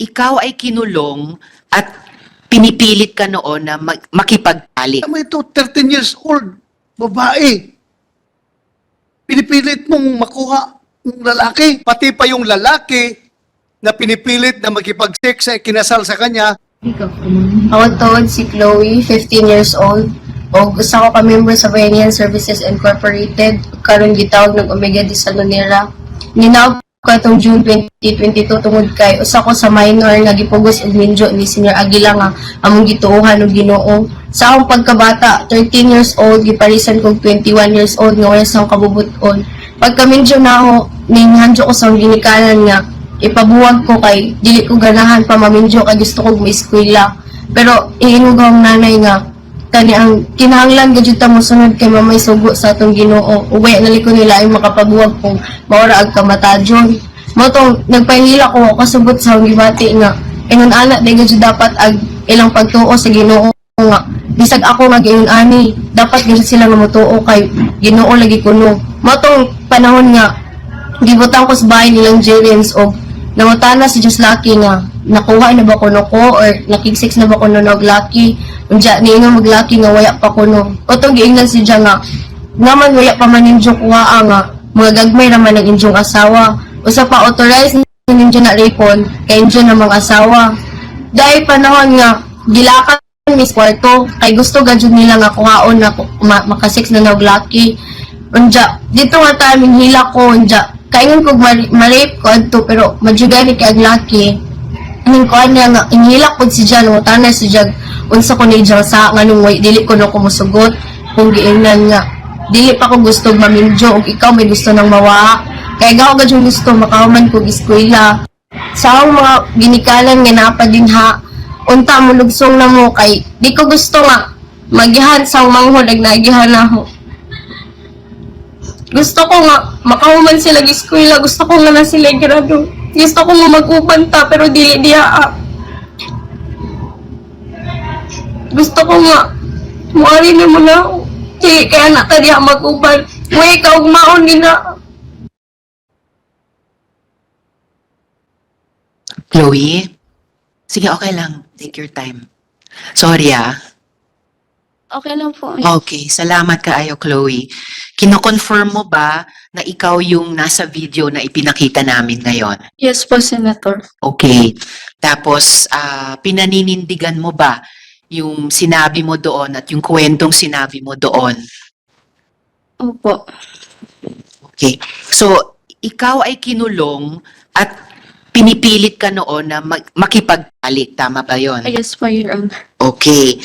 ikaw ay kinulong at pinipilit ka noon na mag- makipagtalik. Tama ito, 13 years old, babae. Pinipilit mong makuha ng lalaki. Pati pa yung lalaki na pinipilit na makipag-sex sa kinasal sa kanya, Ako tawag si Chloe, 15 years old. O gusto ko ka-member sa Bayanihan Services Incorporated. Karon gitawag ng Omega de Salonera. Ninawag ko itong June 2022 tungod kay usa ko sa minor nga gipugos og minjo ni Senior Aguila nga among gituohan og Ginoo. Sa akong pagkabata, 13 years old, giparisan kog 21 years old nga wala sa kabubuton. Pagka minjo na ako, ninghanjo ko sa ginikanan nga ipabuwag ko kay dili ko ganahan pa mamindyo kay gusto kog eskwela pero iingog ang nanay nga kani ang kinahanglan gadyo ta mo sunod kay mamay sugo sa atong Ginoo. Uwi na liko nila ay makapabuwag kung maura ag kamatajon. Mo tong nagpahila ko kasubot sa gibati nga ingon ana di gadyo dapat ag ilang pagtuo sa Ginoo nga bisag ako nga giingon ani dapat gyud sila nga motuo kay Ginoo lagi kuno. Mo tong panahon nga gibutang ko sa bahay nilang Jerens o nangutana si Just Lucky nga nakuha na ba kuno ko or nakig-sex na ba kuno nog Lucky unja ni nga mag Lucky nga waya pa kuno otong giingnan si Jang nga naman wala pa man ninyo kuha nga mga gagmay naman ng inyong asawa usa pa authorized na ninyo na rapon kay inyo na mga asawa dahil panahon nga gilakan mis kwarto kay gusto gadyo nila nga kuhaon na ma- makasex na nog Lucky Unja, dito nga tayo hila ko, unja. Kaingon ko mar- ma-rape ko adto pero madjugani kay aglaki. Aning ko niya nga inhila ko si Jan, mo tanay si Jag. Unsa ko ni sa nganong dili ko na kumusugot kung giingnan nga. Dili pa ko gusto mamindyo ug ikaw may gusto nang mawa. Kaya gaw gad yung gusto makahuman ko eskwela. Sa akong mga ginikalan nga napa din ha. Unta mo lugsong na mo kay di ko gusto nga magihan sa manghod ag nagihan ako. Gusto ko nga, makahuman sila gi eskwela. Gusto ko nga na sila grado. Gusto ko nga mag-uban ta, pero dili diya. ah. Gusto ko nga, muari na mo na. Dili kaya na ta diya mag-uban. Uy, ikaw maon gina. Chloe? Sige, okay lang. Take your time. Sorry ah. Okay lang po. Okay, salamat kaayo Chloe. Kino-confirm mo ba na ikaw yung nasa video na ipinakita namin ngayon? Yes po, Senator. Okay. Tapos, ah, pinaninindigan mo ba yung sinabi mo doon at yung kwentong sinabi mo doon? Opo. Okay. So, ikaw ay kinulong at pinipilit ka noon na mag- makipagtalik. Tama ba yon? Yes po, Your Honor. Okay.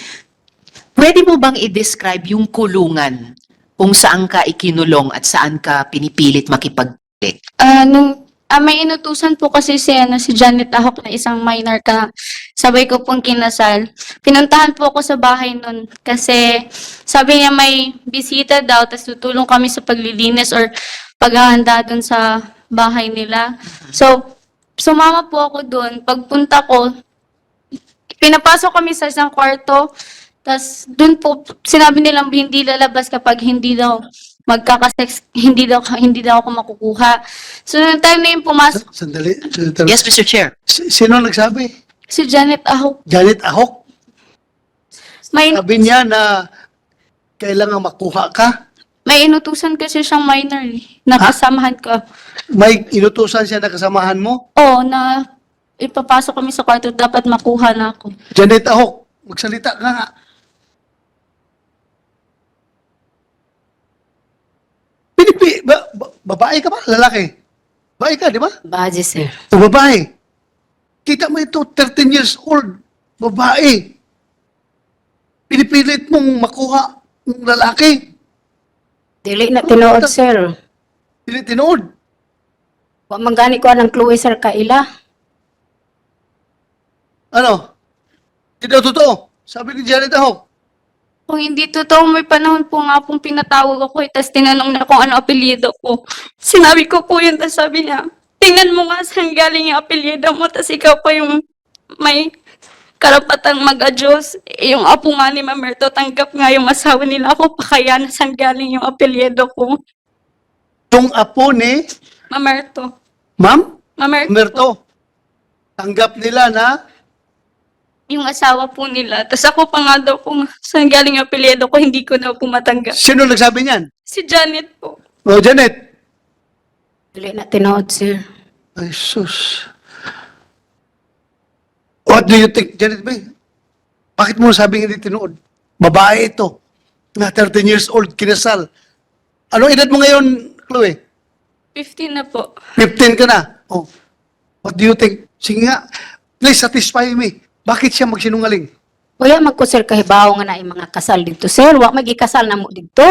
Pwede mo bang i-describe yung kulungan kung saan ka ikinulong at saan ka pinipilit makipagtalik? Ah, nung ah, may inutusan po kasi si, ano, si Janet Ahok na isang minor ka. Sabay ko pong kinasal. Pinuntahan po ako sa bahay nun kasi sabi niya may bisita daw tapos tutulong kami sa paglilinis or paghahanda dun sa bahay nila. So, sumama po ako dun. Pagpunta ko, pinapasok kami sa isang kwarto. Tapos, dun po, sinabi nilang hindi lalabas kapag hindi daw magkakasex, hindi daw, hindi daw ako makukuha. So, nung time na yung pumasok, sandali, sandali. Yes, Mr. Chair. Si- Sino nagsabi? si Janet Ahok, Janet Ahok. may, Sabi niya na kailangan makuha ka. may inutusan kasi siyang minor eh, na Ha? kasamahan ko. May inutusan siya na kasamahan mo. Oo, na ipapasok kami sa kwarto, dapat makuha na ako. Janet Ahok, magsalita ka nga. Pinipi, ba, ba- babae ka ba? Lalaki? Babae ka, di ba? Baje, sir. O babae. Kita mo ito, 13 years old, babae. Pinipilit mong makuha ng lalaki. Dili na tinuod, sir. Tinitinood. Wa man gani ko anang Chloe, sir, kaila. Ano? Hindi daw totoo. Sabi ni Janet Ahok. Kung hindi totoo, may panahon po nga pong pinatawag ako eh, tapos tinanong na kung ano apelyido ko. Sinabi ko po yun, tapos sabi niya, tingnan mo nga saan galing yung apelyido mo, tapos ikaw pa yung may karapatang mag-adjust. Eh, Yung apo nga ni Mamerto, tanggap nga yung asawa nila ako, pa kaya na saan galing yung apelyido ko. Yung apo ni Mamerto. Ma'am Mamerto. Merto. Tanggap nila na Yung asawa po nila. Tapos ako pa nga daw po, saan galing ang apelyido ko, hindi ko na po matanggap. sino nagsabi niyan? Si Janet po. O, Janet. Dili na tinood, sir. Ay, sus. What do you think, Janet May? Bakit mo sabing hindi tinuod? Babae ito. Na 13 years old, kinasal. Anong edad mo ngayon, Chloe? 15 na po. 15 ka na. Oh. What do you think? Sige nga. Please satisfy me. Bakit siya magsinungaling? Kuya, magko sir kahibaw nga na yung mga kasal dito, sir. Wa magikasal na mo dito.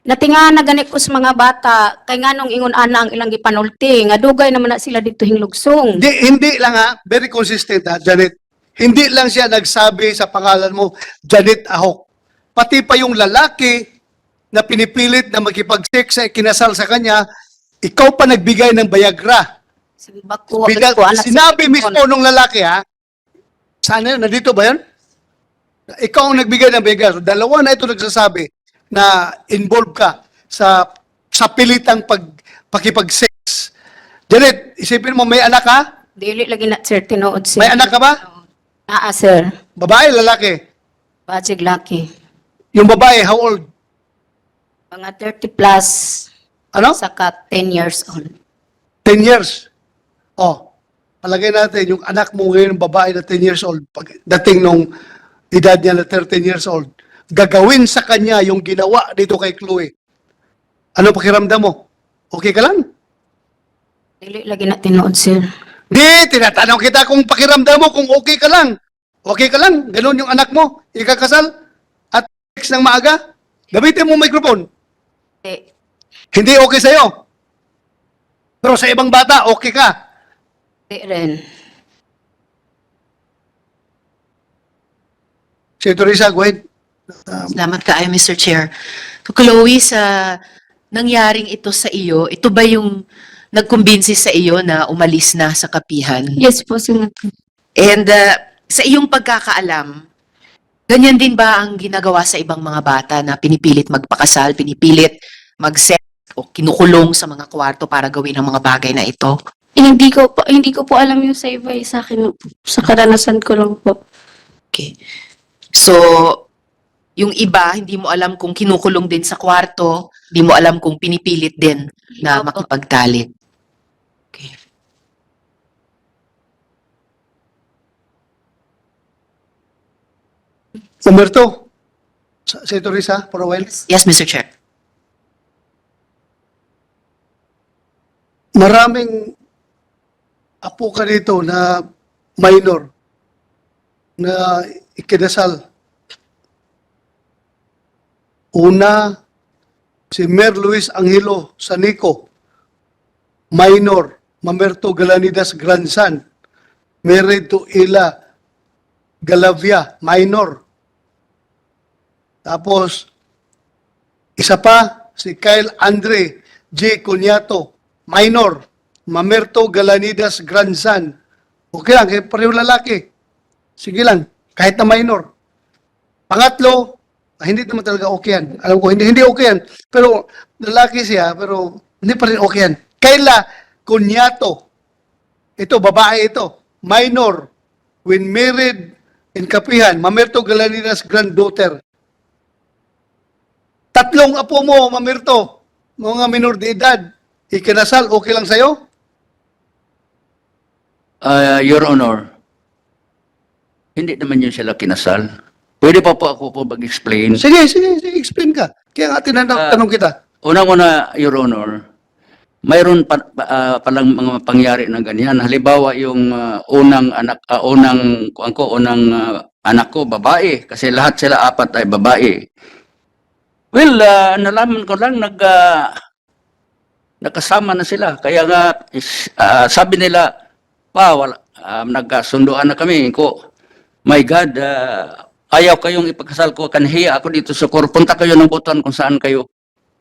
Natinga na gani ko sa mga bata, kay nga nung ingon ana ang ilang gipanulti, nga dugay naman na sila dito hinglugsong. Hindi, hindi lang ha. Very consistent ha, Janet. Hindi lang siya nagsabi sa pangalan mo, Janet Ahok. Pati pa yung lalaki na pinipilit na makipag-sex sa kinasal sa kanya, ikaw pa nagbigay ng Viagra. Bako, Bigla- ko anak sinabi mismo nung lalaki ha, sana nandito ba yun? Ikaw ang nagbigay ng Viagra. So, dalawa na ito nagsasabi na involved ka sa sa pilitang pag, pakipag-sex. Janet, isipin mo, may anak ka? Dili lagi na sir tinood, sir. May anak ka ba? Naa, sir. Babae, lalaki? Bajig laki. Yung babae, how old? Mga 30 plus, Ano? saka 10 years old. 10 years. Oh, palagay natin, yung anak mo ngayon, babae na 10 years old, pag dating nung edad niya na 13 years old, gagawin sa kanya yung ginawa dito kay Chloe. Ano pakiramdam mo? Okay ka lang? Dili lagi na tinood, sir. Di, tinatanong kita kung pakiramdam mo, kung okay ka lang. Okay ka lang? Ganun yung anak mo, ikakasal, at sex ng maaga? Gamitin mo microphone. Eh, Hindi okay sa'yo. Pero sa ibang bata, okay ka. Di rin. Si Teresa, go ahead. Salamat kaayo, Mr. Chair. So, Chloe, sa nangyaring ito sa iyo, ito ba yung nagkumbinsi sa iyo na umalis na sa kapihan? Yes po, Senator. And uh, sa iyong pagkakaalam, ganyan din ba ang ginagawa sa ibang mga bata na pinipilit magpakasal, pinipilit mag-sex o kinukulong sa mga kwarto para gawin ang mga bagay na ito? Eh, hindi ko po, hindi ko po alam yung sa iba eh, sa akin. Sa karanasan ko lang po. Okay. So, yung iba, hindi mo alam kung kinukulong din sa kwarto, hindi mo alam kung pinipilit din na Opo. makipagtalik. Okay. Umberto, sa- si Teresa, for a while. Yes, Mr. Chair. Maraming apo ka dito na minor na ikinasal. Una, si Mer Luis Angelo Sanico, minor, Mamerto Galanidas grandson, married to Ila Galavia, minor. Tapos, isa pa, si Kyle Andre J. Cunyato, minor, Mamerto Galanidas grandson. Okay lang, kaya pareho lalaki. Sige lang, kahit na minor. Pangatlo, ah, hindi naman talaga okay yan. Alam ko, hindi, hindi okay yan. Pero lalaki siya, pero hindi pa rin okay yan. Kayla Cunyato. Ito, babae ito. Minor. When married in Kapihan, Mamerto Galanidas granddaughter. Tatlong apo mo, Mamerto, mga minor de edad, ikinasal, okay lang sa'yo? Ah, Your Honor, hindi naman yun sila kinasal. Pwede pa po ako po mag-explain. Sige, sige, sige, explain ka. Kaya nga tinanong Ah. tanong kita. Unang-una, Your Honor, mayroon pa, ah, palang mga pangyari ng ganyan. Halimbawa, yung ah, unang anak, ah, unang, kuwan ko, unang ah, anak ko, babae. Kasi lahat sila apat ay babae. Well, ah, nalaman ko lang, nag, ah, nakasama na sila. Kaya nga, is, ah, sabi nila, pa, wala, ah, nagkasunduan na kami ko. My God, ah, ayaw kayong ipagkasal ko, kanhiya ako dito sa kor. Punta kayo ng butuan kung saan kayo.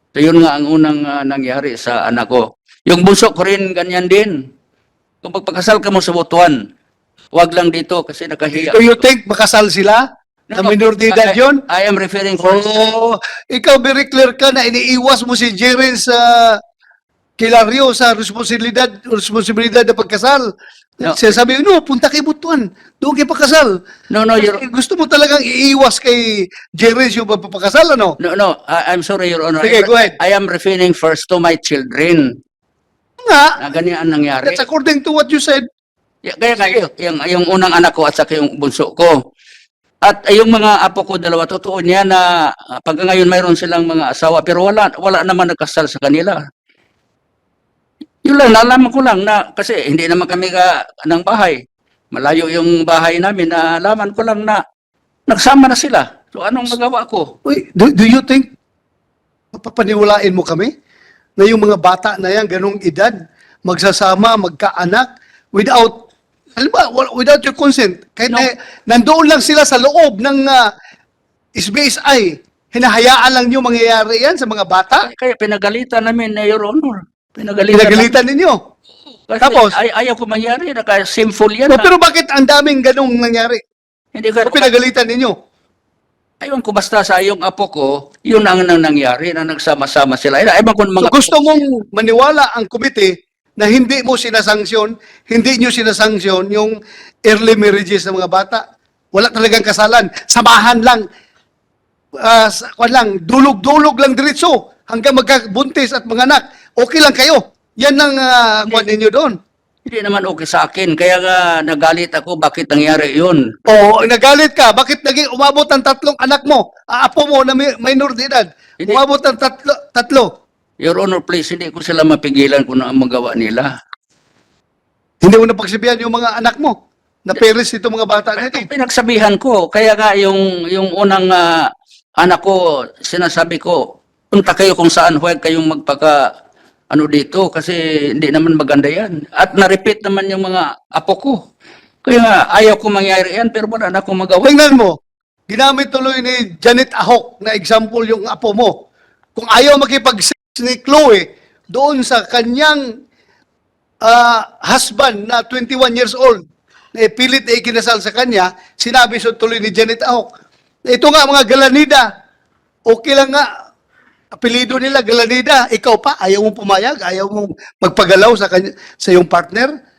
So yun nga ang unang ah, nangyari sa anak ko. Yung bunso ko rin ganyan din. Kung pagpagkasal ka mo sa butuan, wag lang dito kasi nakahiya. Do you think makasal sila? Na No, no. minor de edad yun? I am referring for Oo. ikaw very clear ka na iniiwas mo si Jeren sa Kilario sa responsibilidad, responsibilidad na pagkasal. No. Sinasabi, no, punta kay Butuan. Doon kay pakasal. No, no, Your, gusto mo talagang iiwas kay Jerez yung pagpapakasal, ano? no, no, I- I'm sorry, Your Honor. Sige, go ahead. I am referring first to my children Nga, na ganyan ang nangyari. that's according to what you said. Y- Kaya yung, yung, yung unang anak ko at saka yung bunso ko. At eh, yung mga apo ko dalawa, totoo niya na ah, pag ngayon mayroon silang mga asawa, pero wala, wala naman nagkasal sa kanila. Yun lang, nalaman ko lang na, kasi hindi naman kami ka, ng bahay. Malayo yung bahay namin, nalaman ko lang na nagsama na sila. So anong magawa ko? Uy, do, do you think papaniwalain mo kami na yung mga bata na yan, ganong edad, magsasama, magkaanak, without, alam ba, without your consent, kahit No. na, nandoon lang sila sa loob ng uh, SBSI, hinahayaan lang nyo mangyayari yan sa mga bata? Kaya pinagalitan namin na Your Honor. Pinagalitan. Pinagalitan ninyo. Kasi Tapos? ay, ayaw ko mangyari, naka-sinful yan. No, ah. pero bakit ang daming ganong nangyari? hindi ko, O pinagalitan ninyo? Ayun ko basta sa yung apo ko, yun ang nang nangyari na nagsama-sama sila. Ewan ko ng So mga gusto mong maniwala ang komite na hindi mo sinasanksyon, hindi nyo sinasanksyon yung early marriages ng mga bata. Wala talagang kasalan. Samahan lang. Kwan lang, dulog-dulog lang diretso hanggang magkabuntis at mga anak. Okay lang kayo. Yan ang uh, kwan ninyo doon. hindi naman okay sa akin. Kaya nga nagalit ako bakit nangyari yun. O nagalit ka, bakit naging umabot ang tatlong anak mo? Aapo mo na may, minor de edad. Hindi. Umabot ang tatlo. tatlo. Your Honor, please, hindi ko sila mapigilan kung ano ang magawa nila. Hindi mo napagsabihan yung mga anak mo na parents itong mga bata na ito. Pinagsabihan ko, kaya nga yung, yung unang ah, anak ko, sinasabi ko, punta kayo kung saan, huwag kayong magpaka, ano dito, kasi hindi naman maganda yan. At na-repeat naman yung mga apo ko. Kaya nga, ayaw ko mangyari yan, pero wala na akong magawa. Tingnan mo, ginamit tuloy ni Janet Ahok na example yung apo mo. Kung ayaw makipag-sex ni Chloe doon sa kanyang ah, husband na 21 years old, na ipilit na ikinasal sa kanya, sinabi so tuloy ni Janet Ahok, ito nga mga galanida, okay lang nga, apelido nila galanida, ikaw pa, ayaw mong pumayag, ayaw mong magpagalaw sa, kanya, sa iyong partner,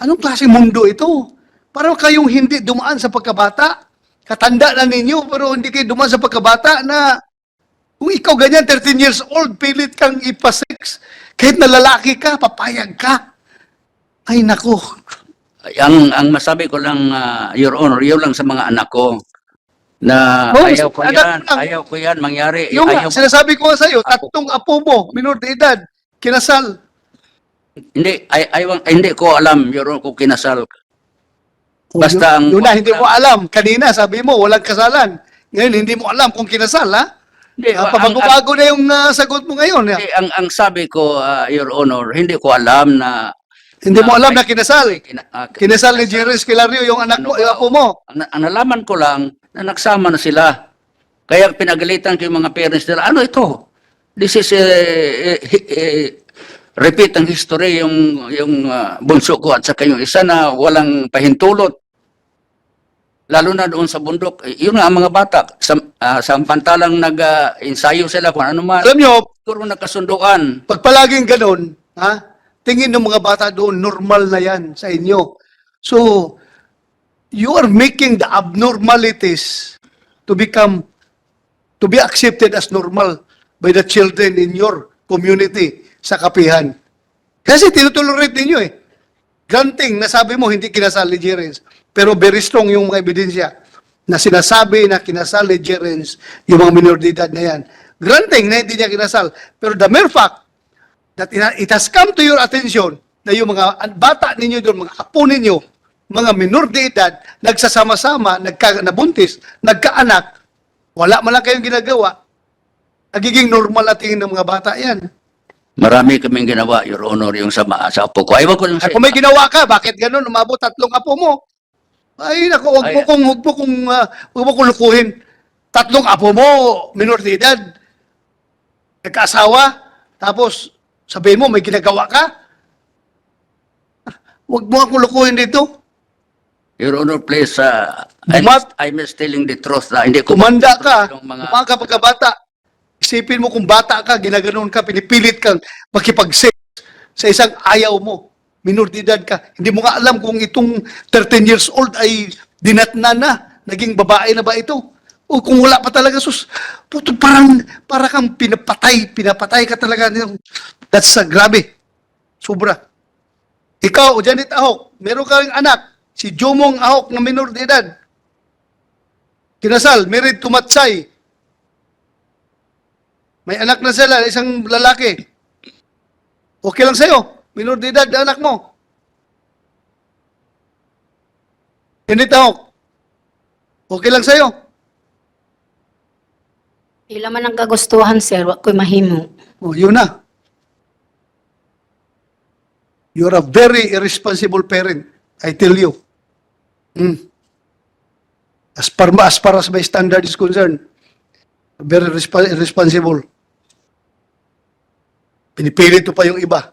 Anong klaseng mundo ito? Parang kayong hindi dumaan sa pagkabata. Katanda na ninyo, pero hindi kayo dumaan sa pagkabata na kung ikaw ganyan, 13 years old, pilit kang ipasex. Kahit na lalaki ka, papayag ka. Ay, naku. ang ang masabi ko lang ah, your honor yun lang sa mga anak ko na Oh, ayaw ko yan lang. ayaw ko yan mangyari Yung ayaw sinasabi ko nga sa'yo, tatlong apo mo, minor de edad, kinasal. hindi ay, ayaw- hindi ko alam your kung kinasal Basta ang- Yun na, hindi mo alam. Kanina, sabi mo, walang kasalan. Ngayon, hindi mo alam kung kinasal, ha? hindi Ah, ang, ang, Pabago na yung ah, sagot mo ngayon. hindi, ang, ang sabi ko ah, your honor hindi ko alam na Hindi mo Ah, alam ay- na kinasal. kina, ah, Kinasal ni Jerry Esquilario yung anak mo, Ano yung ba? apo mo. ang, ang nalaman ko lang na nagsama na sila. Kaya pinagalitan ko yung mga parents nila ano ito? This is eh, eh, eh, repeat ang history yung yung ah, bunso ko at saka yung isa na walang pahintulot. Lalo na doon sa bundok. Eh, yun nga ang mga bata sa, ah, samantalang nag-ensayo sila kung ano man Alam nyo, siguro nagkasunduan pag palaging ganun, ha, tingin ng mga bata doon, normal na yan sa inyo. So, you are making the abnormalities to become, to be accepted as normal by the children in your community sa kapihan. Kasi tinutolerate ninyo eh. Granting, nasabi mo hindi kinasal ni pero very strong yung mga ebidensya na sinasabi na kinasal ni yung mga minor de edad na yan. Granting na hindi niya kinasal. Pero the mere fact that it has come to your attention na yung mga bata ninyo doon, mga apo ninyo, mga minor de edad, nagsasama-sama, nagka, nabuntis, nagkaanak, wala man lang kayong ginagawa, nagiging normal na tingin ng mga bata yan. marami kaming ginawa your honor yung sa, sa apo ko ayaw ko yung Ay, kung may ginawa ka, bakit ganun? Umabot tatlong apo mo. Ay, naku, huwag mo Ay. kong, huwag mo kong, ah, huwag mo kong lukuhin. Tatlong apo mo, minor de edad, nagkaasawa, tapos sabihin mo, may ginagawa ka. Huwag mo akong lukuhin dito. Your Honor, please, uh, I'm, Bumat- I'm just telling the truth na hindi ko Kumanda ka, yung mga kumanda ka pagkabata. Isipin mo kung bata ka, ginaganon ka, pinipilit kang makipag-sex sa isang ayaw mo. minor de edad ka. Hindi mo nga alam kung itong 13 years old ay dinatna na, naging babae na ba ito? O kung wala pa talaga, sus, puto, parang, para kang pinapatay, pinapatay ka talaga. That's uh, grabe. Sobra. Ikaw, Janet Ahok, meron kang anak, si Jomong Ahok na minor de edad. Kinasal, married to Matsay. May anak na sila, isang lalaki. Okay lang sa'yo. Minor de edad na anak mo. Hindi tawag. Okay lang sa'yo. Ila man ang kagustuhan, sir, wa ko'y mahimo. Oh, yun na. You're a very irresponsible parent. I tell you. Mm. As far, as far as my standard is concerned, very resp- irresponsible. Pinipilit ko pa yung iba.